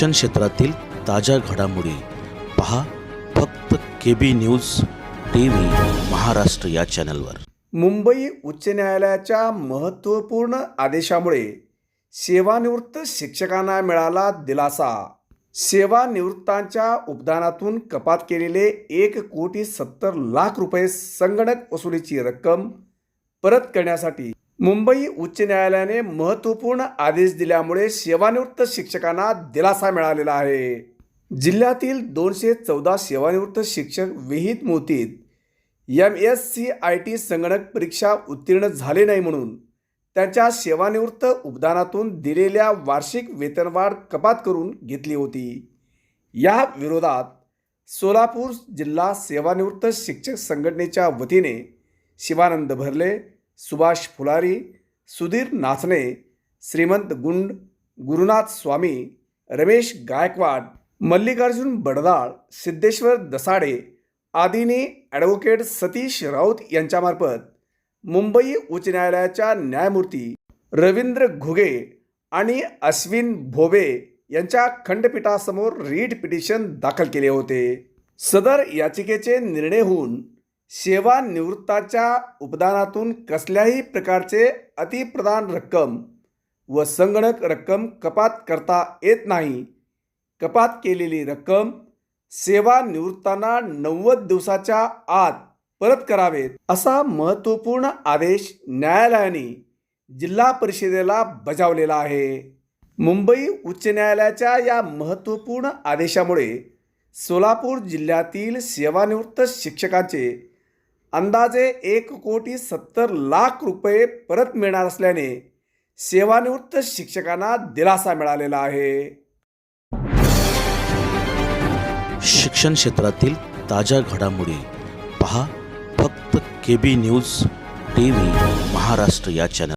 शिक्षण क्षेत्रातील ताज्या घडामोडी पहा फक्त K B news T V Maharashtra या चॅनलवर. मुंबई उच्च न्यायालयाच्या महत्त्वपूर्ण आदेशामुळे सेवानिवृत्त शिक्षकांना मिळाला दिलासा. सेवानिवृत्तांच्या उपदानातून कपात केलेले एक कोटी सत्तर लाख रुपये संगणक वसुलीची रक्कम परत करण्यासाठी मुंबई उच्च न्यायालयाने महत्त्वपूर्ण आदेश दिल्यामुळे सेवानिवृत्त शिक्षकांना दिलासा मिळालेला आहे. जिल्ह्यातील दोनशे चौदा सेवानिवृत्त शिक्षक विहित मोतीत M S C I T संगणक परीक्षा उत्तीर्ण झाले नाही म्हणून त्यांच्या सेवानिवृत्त उपदानातून दिलेल्या वार्षिक वेतनवाढ कपात करून घेतली होती. या विरोधात सोलापूर जिल्हा सेवानिवृत्त शिक्षक संघटनेच्या वतीने शिवानंद भरले सुभाष फुलारी सुधीर नाचणे श्रीमंत गुंड गुरुनाथ स्वामी रमेश गायकवाड मल्लिकार्जुन बडदाळ सिद्धेश्वर दसाडे आदींनी ॲडव्होकेट सतीश राऊत यांच्यामार्फत मुंबई उच्च न्यायालयाच्या न्यायमूर्ती रवींद्र घुगे आणि अश्विन भोबे यांच्या खंडपीठासमोर रीट पिटिशन दाखल केले होते. सदर याचिकेचे निर्णय होऊन सेवानिवृत्ताच्या उपदानातून कसल्याही प्रकारचे अतिप्रदान रक्कम व संगणक रक्कम कपात करता येत नाही. कपात केलेली रक्कम सेवानिवृत्तांना नव्वद दिवसाच्या आत परत करावेत असा महत्त्वपूर्ण आदेश न्यायालयाने जिल्हा परिषदेला बजावलेला आहे. मुंबई उच्च न्यायालयाच्या या महत्त्वपूर्ण आदेशामुळे सोलापूर जिल्ह्यातील सेवानिवृत्त शिक्षकांचे अंदाजे एक कोटी सत्तर लाख रुपये परत मिळणार असल्याने सेवानिवृत्त शिक्षकांना दिलासा मिळालेला आहे. शिक्षण क्षेत्रातील ताज्या घडामोडी पहा फक्त K B news T V Maharashtra या चॅनल